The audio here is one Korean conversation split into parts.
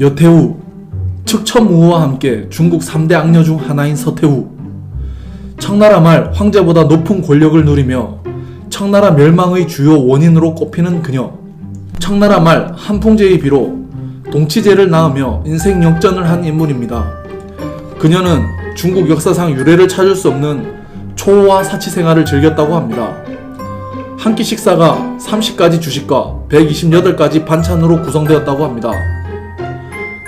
여태우, 측천무후와 함께 중국 3대 악녀 중 하나인 서태후. 청나라 말 황제보다 높은 권력을 누리며 청나라 멸망의 주요 원인으로 꼽히는 그녀. 청나라 말 한풍제의 비로 동치제를 낳으며 인생 역전을 한 인물입니다. 그녀는 중국 역사상 유례를 찾을 수 없는 초호화 사치 생활을 즐겼다고 합니다. 한 끼 식사가 30가지 주식과 128가지 반찬으로 구성되었다고 합니다.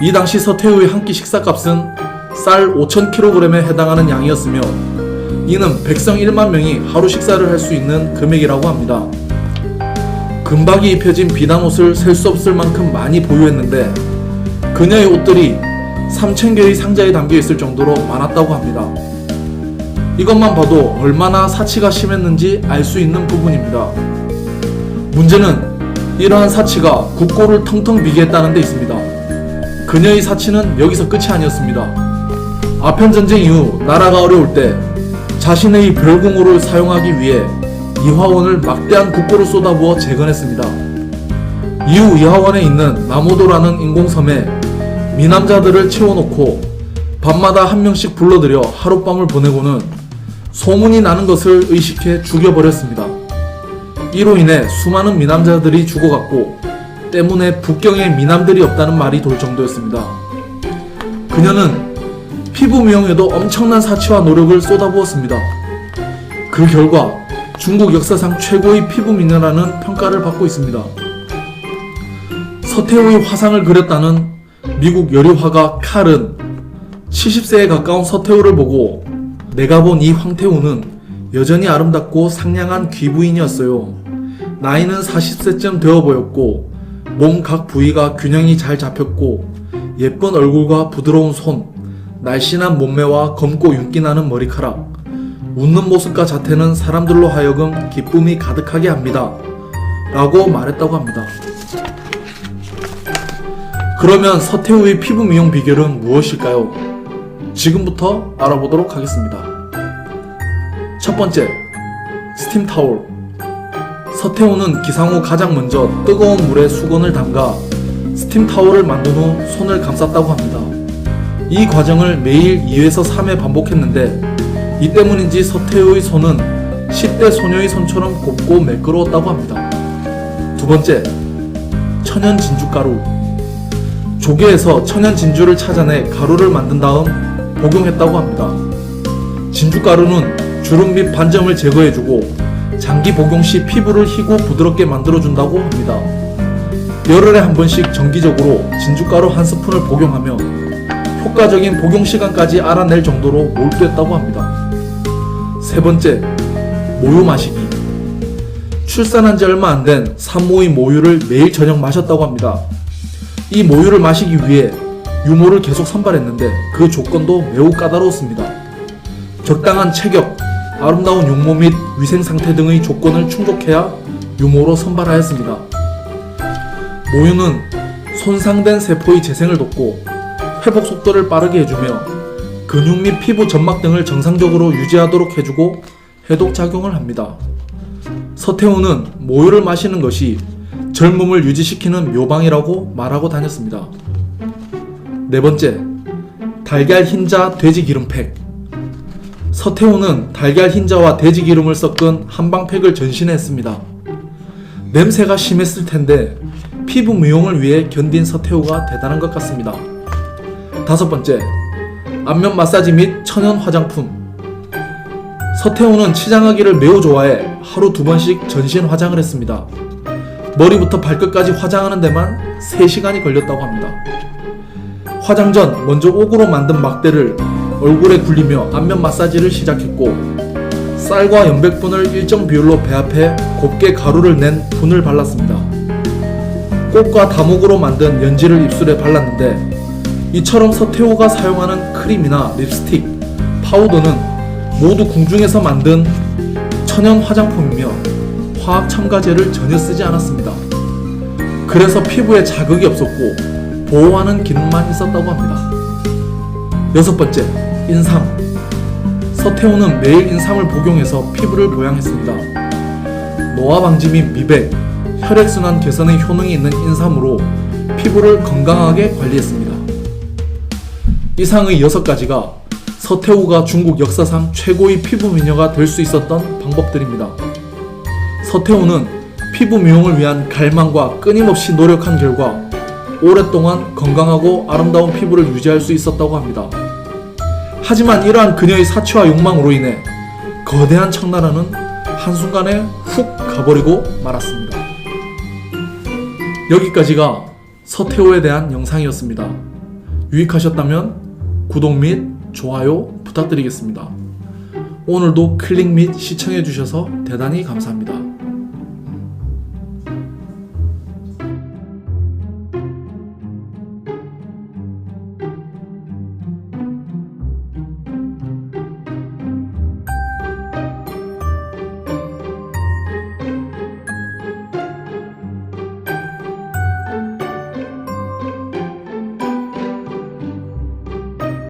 이 당시 서태후의 한 끼 식사값은 쌀 5,000kg에 해당하는 양이었으며 이는 백성 1만 명이 하루 식사를 할 수 있는 금액이라고 합니다. 금박이 입혀진 비단 옷을 셀 수 없을 만큼 많이 보유했는데 그녀의 옷들이 3,000개의 상자에 담겨 있을 정도로 많았다고 합니다. 이것만 봐도 얼마나 사치가 심했는지 알 수 있는 부분입니다. 문제는 이러한 사치가 국고를 텅텅 비게 했다는 데 있습니다. 그녀의 사치는 여기서 끝이 아니었습니다. 아편 전쟁 이후 나라가 어려울 때 자신의 별궁호를 사용하기 위해 이화원을 막대한 국고를 쏟아부어 재건했습니다. 이후 이화원에 있는 나모도라는 인공섬에 미남자들을 채워놓고 밤마다 한 명씩 불러들여 하룻밤을 보내고는 소문이 나는 것을 의식해 죽여버렸습니다. 이로 인해 수많은 미남자들이 죽어갔고 때문에 북경에 미남들이 없다는 말이 돌 정도였습니다. 그녀는 피부 미용에도 엄청난 사치와 노력을 쏟아부었습니다. 그 결과 중국 역사상 최고의 피부 미녀라는 평가를 받고 있습니다. 서태후의 화상을 그렸다는 미국 여리화가 칼은 70세에 가까운 서태후를 보고 내가 본 이 황태후는 여전히 아름답고 상냥한 귀부인이었어요. 나이는 40세쯤 되어 보였고 몸 각 부위가 균형이 잘 잡혔고 예쁜 얼굴과 부드러운 손, 날씬한 몸매와 검고 윤기 나는 머리카락, 웃는 모습과 자태는 사람들로 하여금 기쁨이 가득하게 합니다. 라고 말했다고 합니다. 그러면 서태후의 피부 미용 비결은 무엇일까요? 지금부터 알아보도록 하겠습니다. 첫 번째, 스팀 타올. 서태후는 기상 후 가장 먼저 뜨거운 물에 수건을 담가 스팀 타올을 만든 후 손을 감쌌다고 합니다. 이 과정을 매일 2에서 3회 반복했는데 이 때문인지 서태후의 손은 10대 소녀의 손처럼 곱고 매끄러웠다고 합니다. 두 번째, 천연 진주 가루. 조개에서 천연 진주를 찾아내 가루를 만든 다음 복용했다고 합니다. 진주 가루는 주름 및 반점을 제거해주고 장기 복용 시 피부를 희고 부드럽게 만들어준다고 합니다. 열흘에 한 번씩 정기적으로 진주가루 한 스푼을 복용하며 효과적인 복용 시간까지 알아낼 정도로 몰두했다고 합니다. 세 번째, 모유 마시기. 출산한 지 얼마 안 된 산모의 모유를 매일 저녁 마셨다고 합니다. 이 모유를 마시기 위해 유모를 계속 선발했는데 그 조건도 매우 까다로웠습니다. 적당한 체격, 아름다운 용모 및 위생 상태 등의 조건을 충족해야 유모로 선발하였습니다. 모유는 손상된 세포의 재생을 돕고 회복 속도를 빠르게 해주며 근육 및 피부 점막 등을 정상적으로 유지하도록 해주고 해독 작용을 합니다. 서태후는 모유를 마시는 것이 젊음을 유지시키는 묘방이라고 말하고 다녔습니다. 네 번째, 달걀 흰자 돼지 기름팩. 서태후는 달걀 흰자와 돼지 기름을 섞은 한방팩을 전신했습니다. 냄새가 심했을 텐데 피부 미용을 위해 견딘 서태후가 대단한 것 같습니다. 다섯 번째, 안면 마사지 및 천연 화장품. 서태후는 치장하기를 매우 좋아해 하루 두 번씩 전신 화장을 했습니다. 머리부터 발끝까지 화장하는 데만 3시간이 걸렸다고 합니다. 화장 전 먼저 옥으로 만든 막대를 얼굴에 굴리며 안면 마사지를 시작했고 쌀과 연백분을 일정 비율로 배합해 곱게 가루를 낸 분을 발랐습니다. 꽃과 다목으로 만든 연지를 입술에 발랐는데 이처럼 서태후가 사용하는 크림이나 립스틱, 파우더는 모두 궁중에서 만든 천연 화장품이며 화학 첨가제를 전혀 쓰지 않았습니다. 그래서 피부에 자극이 없었고 보호하는 기능만 있었다고 합니다. 여섯 번째, 인삼. 서태후는 매일 인삼을 복용해서 피부를 보양했습니다. 노화 방지 및 미백, 혈액순환 개선의 효능이 있는 인삼으로 피부를 건강하게 관리했습니다. 이상의 6가지가 서태후가 중국 역사상 최고의 피부 미녀가 될 수 있었던 방법들입니다. 서태후는 피부 미용을 위한 갈망과 끊임없이 노력한 결과 오랫동안 건강하고 아름다운 피부를 유지할 수 있었다고 합니다. 하지만 이러한 그녀의 사치와 욕망으로 인해 거대한 청나라는 한순간에 훅 가버리고 말았습니다. 여기까지가 서태후에 대한 영상이었습니다. 유익하셨다면 구독 및 좋아요 부탁드리겠습니다. 오늘도 클릭 및 시청해주셔서 대단히 감사합니다.